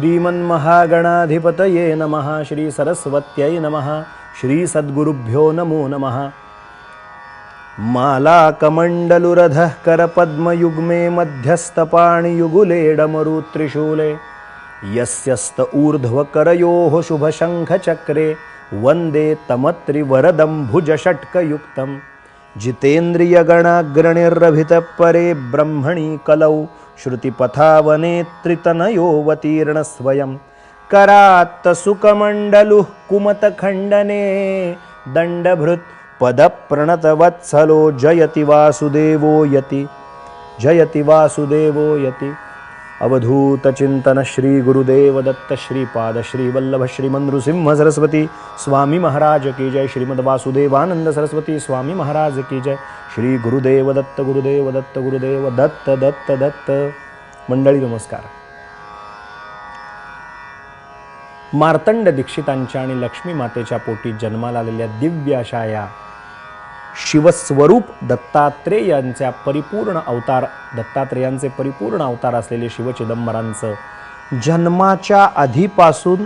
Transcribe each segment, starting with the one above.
श्रीमन्महागणाधिपतये नमः श्रीसरस्वत्यै नमः श्रीसद्गुरुभ्यो नमो नमः। मालाकमण्डलुरधः करपद्मयुग्मे मध्यस्थपाणियुगुलेडमरुत्रिशूले यस्यस्त ऊर्ध्वकरयोः शुभशङ्खचक्रे वन्दे तमत्रिवरदं भुजषट्कयुक्तं जितेन्द्रियगणाग्रणिरभितपरे ब्रह्मणि कलौ श्रुतिपथावनेत्रितनयोऽवतीर्णस्वयं करात्तसुकमण्डलुः कुमतखण्डने दण्डभृत् पदप्रणतवत्सलो जयति वासुदेवो यति। जयति वासुदेवो यति। अवधूतचिंतन श्री गुरुदेव दत्त श्रीपाद श्रीवल्लभ वल्लभ सरस्वती स्वामी महाराज की जय। श्रीमद वासुदेवानंद सरस्वती स्वामी महाराज की जय। श्री गुरुदेव दत्त गुरुदेव दत्त गुरुदेव दत्त. दत्त दत्त मंडळी नमस्कार. मार्तंड दीक्षितांच्या आणि लक्ष्मी मातेच्या पोटी जन्माला आलेल्या दिव्य अशा या शिवस्वरूप दत्तात्रेय यांच्या परिपूर्ण अवतार दत्तात्रेयांचे परिपूर्ण अवतार असलेले शिवचिदंबरांचं जन्माच्या आधीपासून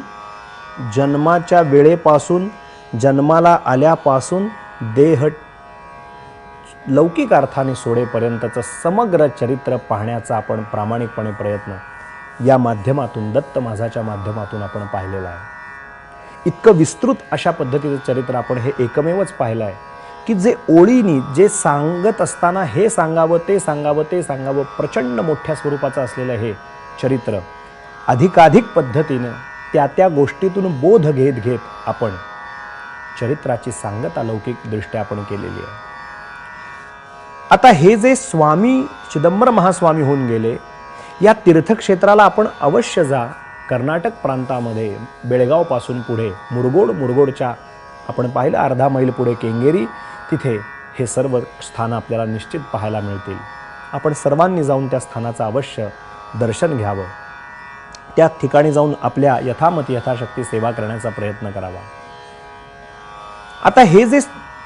जन्माच्या वेळेपासून जन्माला आल्यापासून देह लौकिक अर्थाने सोडेपर्यंतचं समग्र चरित्र पाहण्याचा आपण प्रामाणिकपणे प्रयत्न या माध्यमातून दत्त माझाच्या माध्यमातून आपण पाहिलेला आहे. इतकं विस्तृत अशा पद्धतीचं चरित्र आपण हे एकमेवच पाहिलं आहे की जे ओळीनी जे सांगत असताना हे सांगावं ते सांगावं ते सांगावं प्रचंड मोठ्या स्वरूपाचं असलेलं हे चरित्र अधिकाधिक पद्धतीनं त्या त्या गोष्टीतून बोध घेत घेत आपण चरित्राची सांगत अलौकिकदृष्ट्या आपण केलेली आहे. आता हे जे स्वामी चिदंबर महास्वामी होऊन गेले या तीर्थक्षेत्राला आपण अवश्य जा. कर्नाटक प्रांतामध्ये बेळगावपासून पुढे मुरगोड मुरगोडच्या आपण पाहिलं अर्धा मैल पुढे केंगेरी तिथे हे सर्व स्थानं आपल्याला निश्चित पाहायला मिळतील. आपण सर्वांनी जाऊन त्या स्थानाचं अवश्य दर्शन घ्यावं. त्या ठिकाणी जाऊन आपल्या यथामती यथाशक्ती सेवा करण्याचा प्रयत्न करावा. आता हे जे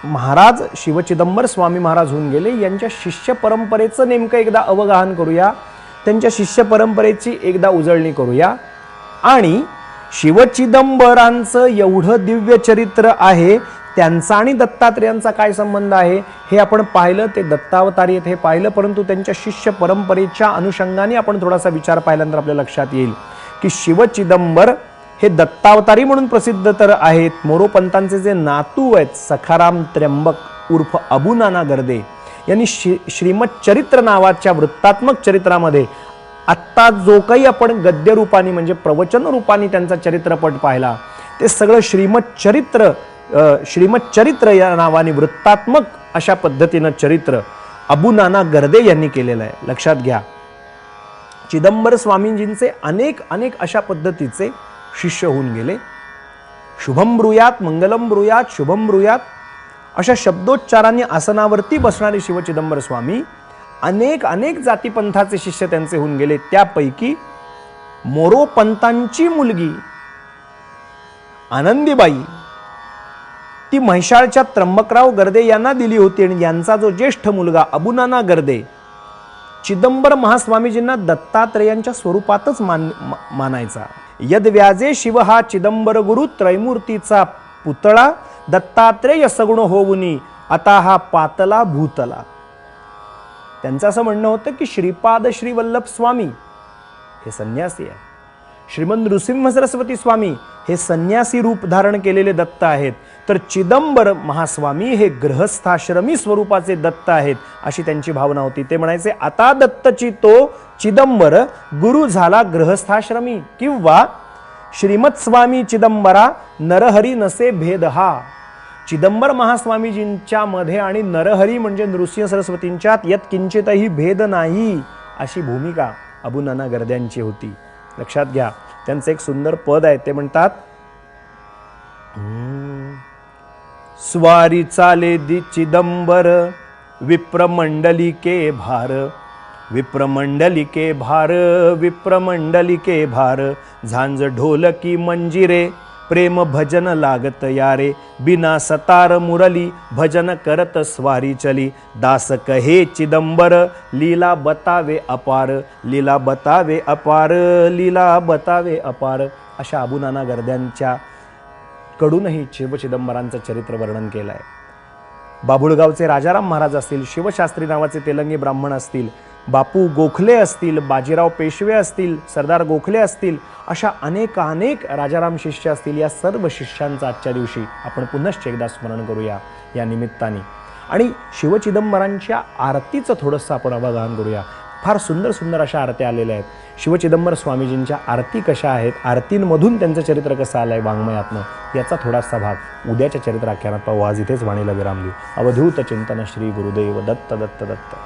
महाराज शिवचिदंबर स्वामी महाराज होऊन गेले. यांच्या शिष्य परंपरेचं नेमकं एकदा अवगाहन करूया. त्यांच्या शिष्य परंपरेची एकदा उजळणी करूया. आणि शिवचिदंबरांचं एवढं दिव्य चरित्र आहे त्यांचा आणि दत्तात्रेयांचा काय संबंध आहे हे आपण पाहिलं ते दत्तावतारी हे पाहिलं परंतु त्यांच्या शिष्य परंपरेच्या अनुषंगाने आपण थोडासा विचार पाहिल्यानंतर आपल्या लक्षात येईल की शिवचिदंबर हे दत्तावतारी म्हणून प्रसिद्ध तर आहेत. मोरोपंतांचे जे नातू आहेत सखाराम त्र्यंबक उर्फ अबुनाना गर्दे यांनी श्री श्रीमत चरित्र नावाच्या वृत्तात्मक चरित्रामध्ये आत्ता जो काही आपण गद्य रूपाने म्हणजे प्रवचन रूपाने त्यांचा चरित्रपट पाहिला ते सगळं श्रीमत चरित्र श्रीमत चरित्र या नावाने वृत्तात्मक अशा पद्धतीनं चरित्र अबू नाना गर्दे यांनी केलेलं आहे. लक्षात घ्या. चिदंबर स्वामींजींचे अनेक अनेक अशा पद्धतीचे शिष्य होऊन गेले. शुभम ब्रुयात मंगलम ब्रुयात शुभम ब्रुयात. अशा शब्दोच्चारांनी आसनावरती बसणारे शिवचिदंबर स्वामी अनेक अनेक जातीपंथाचे शिष्य त्यांचे होऊन गेले. त्यापैकी मोरोपंतांची मुलगी आनंदीबाई ती म्हैशाळच्या त्र्यंबकराव गर्दे यांना दिली होती आणि यांचा जो ज्येष्ठ मुलगा अबुनाना गर्दे चिदंबर महास्वामीजींना दत्तात्रेयांच्या स्वरूपातच मान मानायचा. यद व्याजे शिव हा चिदंबर गुरु त्रैमूर्तीचा पुतळा दत्तात्रेय सगुण होऊनी आता हा पातला भूतला. त्यांचं असं म्हणणं होतं की श्रीपाद श्री वल्लभ स्वामी हे संन्यासी आहे. श्रीमंत नृसिंह सरस्वती स्वामी हे संन्यासी रूप धारण केलेले दत्त आहेत. तर चिदंबर महास्वामी हे ग्रहस्थाश्रमी स्वरूपाचे दत्त आहेत अशी त्यांची भावना होती. ते म्हणायचे आता दत्तची तो चिदंबर गुरु झाला ग्रहस्थाश्रमी किंवा श्रीमत स्वामी चिदंबरा नरहरी नसे भेद हा. चिदंबर महास्वामीजींच्या मध्ये आणि नरहरी म्हणजे नृसिंह सरस्वतींच्यात यत किंचितही भेद नाही अशी भूमिका अबू नाना गर्द्यांची होती. लक्षात घ्या त्यांचं एक सुंदर पद आहे ते म्हणतात स्वारी चाले दि चिदंबर विप्रमंडलिके भार विप्रमंडलिके भार विप्रमंडलिके भार झांज ढोलकी मंजिरे प्रेम भजन लागत यारे बिना सतार मुरली भजन करत स्वारी चली दास कहे चिदंबर लीला बतावे अपार लीला बतावे अपार लीला बतावे अपार अशा अबुनाना गर्द्यांच्या कडूनही शिव चिदंबरांचं चरित्र वर्णन केलं आहे बाभुळगावचे राजाराम महाराज असतील शिवशास्त्री नावाचे तेलंगी ब्राह्मण असतील बापू गोखले असतील बाजीराव पेशवे असतील सरदार गोखले असतील अशा अनेक अनेक राजाराम शिष्य असतील या सर्व शिष्यांचं आजच्या दिवशी आपण पुनश्च एकदा स्मरण करूया या निमित्ताने. आणि शिवचिदंबरांच्या आरतीचं थोडंसं आपण अवगाहन करूया. फार सुंदर सुंदर अशा आरत्या आलेल्या आहेत. शिवचिदंबर स्वामीजींच्या आरती कशा आहेत आरतींमधून त्यांचं चरित्र कसं आलं आहे वाङ्मयातनं याचा थोडासा भाग उद्याच्या चरित्र आख्यानात पाहू. आज इथेच वाणीला विराम देऊ. अवधूत चिंतन श्री गुरुदेव दत्त दत्त दत्त.